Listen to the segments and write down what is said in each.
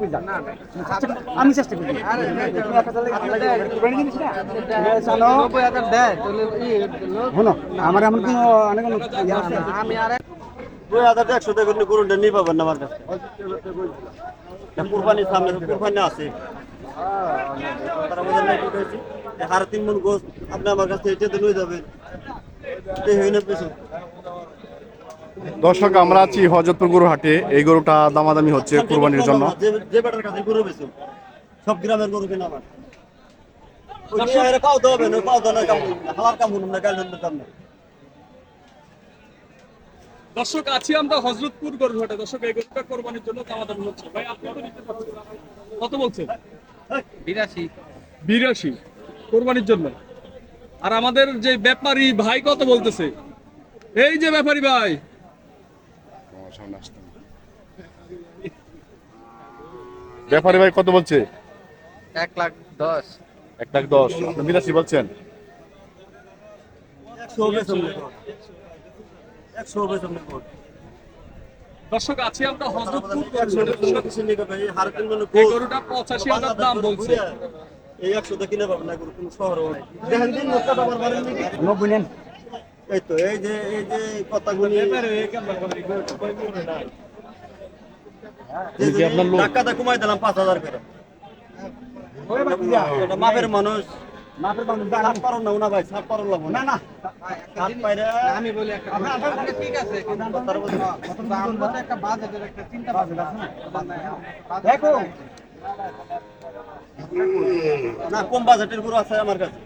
চেষ্টা আমি চেষ্টা করি আমার এমন কোনো অনেক আছে। আমি আর দুই হাজার একশো দেখুন গরুটা নিয়ে পাবেন না আমার কাছে। কুরবানির সামনে কুরবানি আছে। সাড়ে তিন মন গোস আপনি আমার কাছে এটা তো নিয়ে যাবেন। হই না পেছন। দর্শক আমরা আছি হজরতপুর গরু হাটে এই গরুটা দামাদামি হচ্ছে কুরবানির জন্য। যে বেটার কাছে গরু সব গ্রামের গরু কিনা আমার। দর্শক আছি আমরা হজরতপুর গরুহাটে। দর্শক এই গরুটা কোরবানির জন্য দামাদামি হচ্ছে। ভাই আপনি তো নিতে পারছেন? কত বলছেন? বিরাশি। বিরাশি। কোরবানির জন্য। আর আমাদের যে ব্যাপারী ভাই কত বলতেছে? এই যে ব্যাপারী ভাই ব্যাপারী ভাই কত বলছে? এক লাখ দশ। এক লাখ দশ। আপনি বিরাশি বলছেন? দর্শক আছি আমরা হজরতপুর মন এই গরুটা পঁচাশি হাজার দাম বলছে। এই একশো কিনে পাবেন না গরু কোনো শহরও নাই। দেখেন দিন নব্বই নেন। এই তো এই যে এই যে কথাগুলি। টাকাটা কমাই দিলাম পাঁচ হাজার করে। ওই বাকি যা এটা মাপের মানুষ। মাপের মানুষ দাঁড়ান সাত পারো না। আমি বলি ঠিক আছে একটা বাজেটের একটা চিন্তা আছে দেখো। না কম বাজেটের গরু আছে আমার কাছে।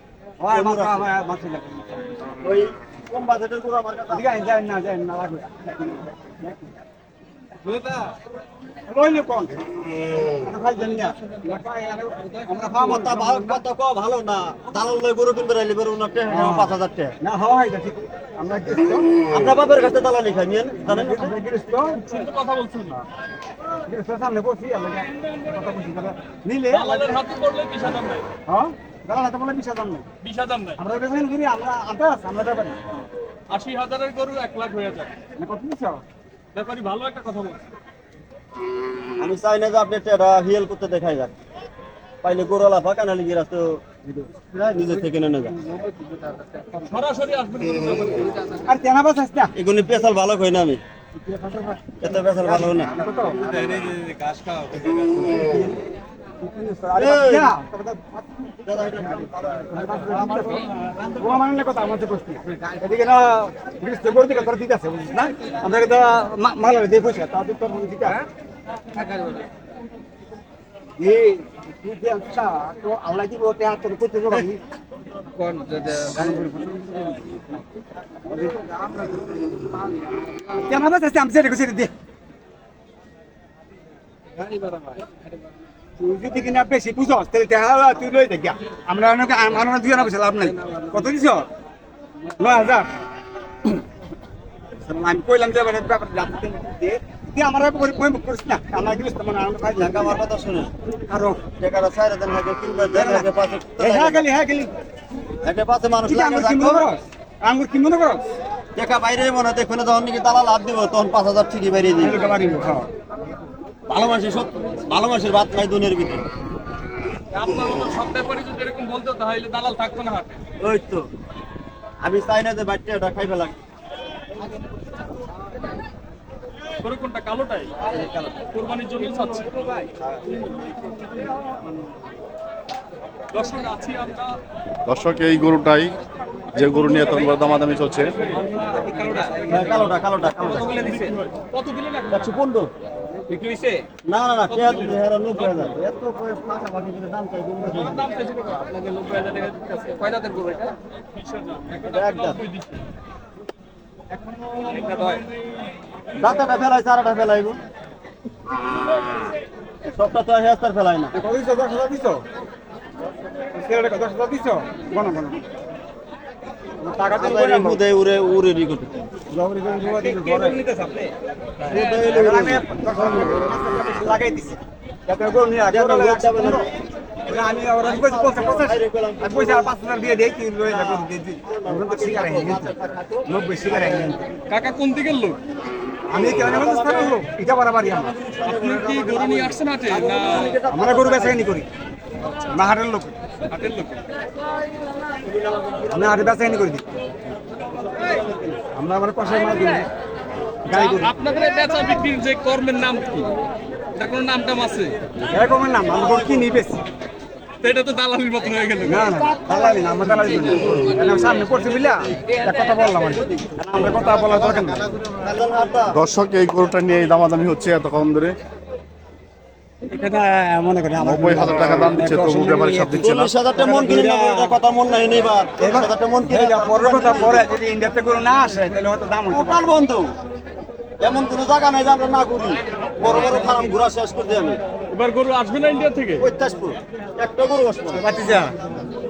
ওই কম বাজেটের গরু আমার কাছে। ঠিক যাই না যাই না লাগবে। বুঝতা রইলে কোন? ভাই জানি না। আমরা খাওয়া কথা ভালো কথা কও ভালো না। দালাল লই গরু কিনবে রাইলে বেরো না টেহা নেওয়া পাঁচ হাজার টাকা না হয় ঠিক আমরা আমরা বাপের কাছে দালালি খাই নিয়েন জানেন কিন্তু কথা বলছেন না। সামনে বসি আমরা কথা বলছি নিলে? দালালের হাতে পড়লে নাই হ্যাঁ? বিশ হাজার নেই বিশ হাজার নাই। আমরা বেতন করি আমরা আনতে আস আমরা ব্যাপারে। আশি হাজারের গরু এক লাখ হয়ে যায় না কত নিছ ব্যাপারী ভালো একটা কথা বলছে। আমি চাই না যে আপনি টেরা হিয়েল করতে দেখাই যাক। পাইলে গিয়ে রাস্তা নিজে থেকে নেনে যাক সরাসরি আসবেন আর তেনা বাস আসতা এগুলি পেশাল ভালো কই না আমি? এত পেশাল ভালো না! কথা আমাদের বসতি এদিকে না গৃহস্থ করে দিকে তোর দিতে আছে বুঝছিস না আমরা তো মাল দিয়ে পয়সা তাদের তোর দিতে এই তুই যে আচ্ছা তো আল্লাহ কি বলতে হাত তোর করতে যাবি কোন বাস আসতে আমি সেটা দে তুই যদি কিনা বেশি বুঝস তাহলে দেখা তুই লই দেখ আমরা অনেক আমরা লাভ নাই। কত দিছ? নয় হাজার। আমি কইলাম যে মানে ব্যাপার তুই আমার পরে পরে করিস না আমার গিয়ে মানে আমরা খাই ঢাকা আমার কথা শুনে। আরও টাকাটা চার দিন লাগে কিনবে লাগে হ্যাঁ গেলি হ্যাঁ গেলি। একটা পাঁচে মানুষ লাগে আঙ্গুর কি মনে করস? টাকা বাইরে মনে দেখুন যখন নাকি দালাল হাত দিব তখন পাঁচ হাজার ঠিকই বাইরে দিই ভালো মানুষের সত্য ভালো মানুষের ভাত খাই দুনিয়ার ভিতরে। আপনার মতো সব ব্যাপারী যদি এরকম বলতো তাহলে দালাল থাকতো না হাটে ওই তো। আমি চাই না যে বাচ্চা ওটা খাইবে লাগে। গরু কোনটা কালোটাই? কোরবানির জন্য চাচ্ছি। দর্শক আছি আমরা। দর্শক এই গরুটাই যে গরু নিয়ে তোমার দামাদামি চলছে। হ্যাঁ, কালোটা কালোটা কালোটা। কত দিলেন একশো পনেরো। বিক্রি হইছে? না না না দিবে হেরা নব্বই হাজার। এত করে পাশাপাশি করে দাম চাই দুটো দাম কত? আপনাকে নব্বই হাজার টাকা দিতে আছে। কয় দাঁতের গরু এটা? এক দাম। একটা দয় দাঁতাটা ফেলাই চারাটা ফেলাইব। সবটা তো হেস্তার ফেলাই না। কত দিছ? দশ হাজার দিছ? সেটা দশ হাজার দিছ? গণ গণ টাকা তো উড়ে উড়ে রি করতে করে আমি লোক না। আমি আমি পাঁচ হাজার দিয়ে দেই কি লই লাগবে দিদি ওরা তো শিকার গেছে নব্বই শিকার হয়ে গেছে কাকা কোন দিকের লোক? আমি কেন স্থানের লোক? এটা বাড়াবাড়ি আমরা। আপনি কি গরু নিয়ে আসছেন না আমরা গরু বেচাকেনি করি। আমরা হাটের লোক। হাটের লোকে? আমরা হাটে বেচাকেনি করি। দিই আমরা আমার পাশে আপনাদের বেচা বিক্রির যে কর্মের নাম কি? এটা কোনো নাম টাম আছে এরকমের নাম আমরা কিনি বেশি এটা তো দালালির মতন হয়ে গেল। না না দালালি না আমরা দালালি না। সামনে পড়ছে বুঝলা? একটা কথা বললাম আমরা কথা বলার দরকার না দর্শক এই গরুটা নিয়ে দামাদামি হচ্ছে এতক্ষণ ধরে। এটা মনে করি আমার নব্বই হাজার টাকা দাম দিচ্ছে তবু ব্যাপারে সব দিচ্ছে না। হাজারটা মন কিনে নেব এটা কথা মন নাই নেবার চল্লিশ হাজারটা মন কিনে পরের কথা পরে যদি ইন্ডিয়াতে গরু না আসে তাহলে হয়তো দাম হতো টোটাল বন্ধ এমন কোনো জায়গা নাই যে আমরা না করি বড় বড় ফার্ম ঘোরা শেষ করে দিই আমি। এবার গরু আসবে না ইন্ডিয়া থেকে? ঐতাসপুর একটা গরু আসব। বাতিজা ও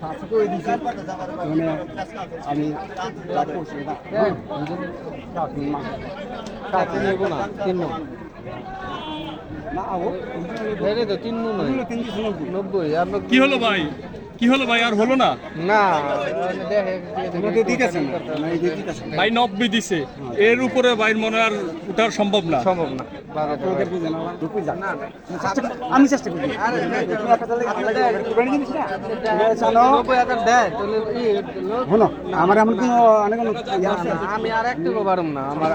সাতশো করে দিছে। মানে আমি করছি না সাত মাস কাছে নেব না তিন না তিন নব্বই কি হলো ভাই? কি হলো ভাই আর হলো না না ভাই নব্বই দিছে এর উপরে ভাইয়ের মনে আর উঠার সম্ভব না সম্ভব না আমি চেষ্টা করি আমার ইয়ে আমি আর একটু পারুম না আমার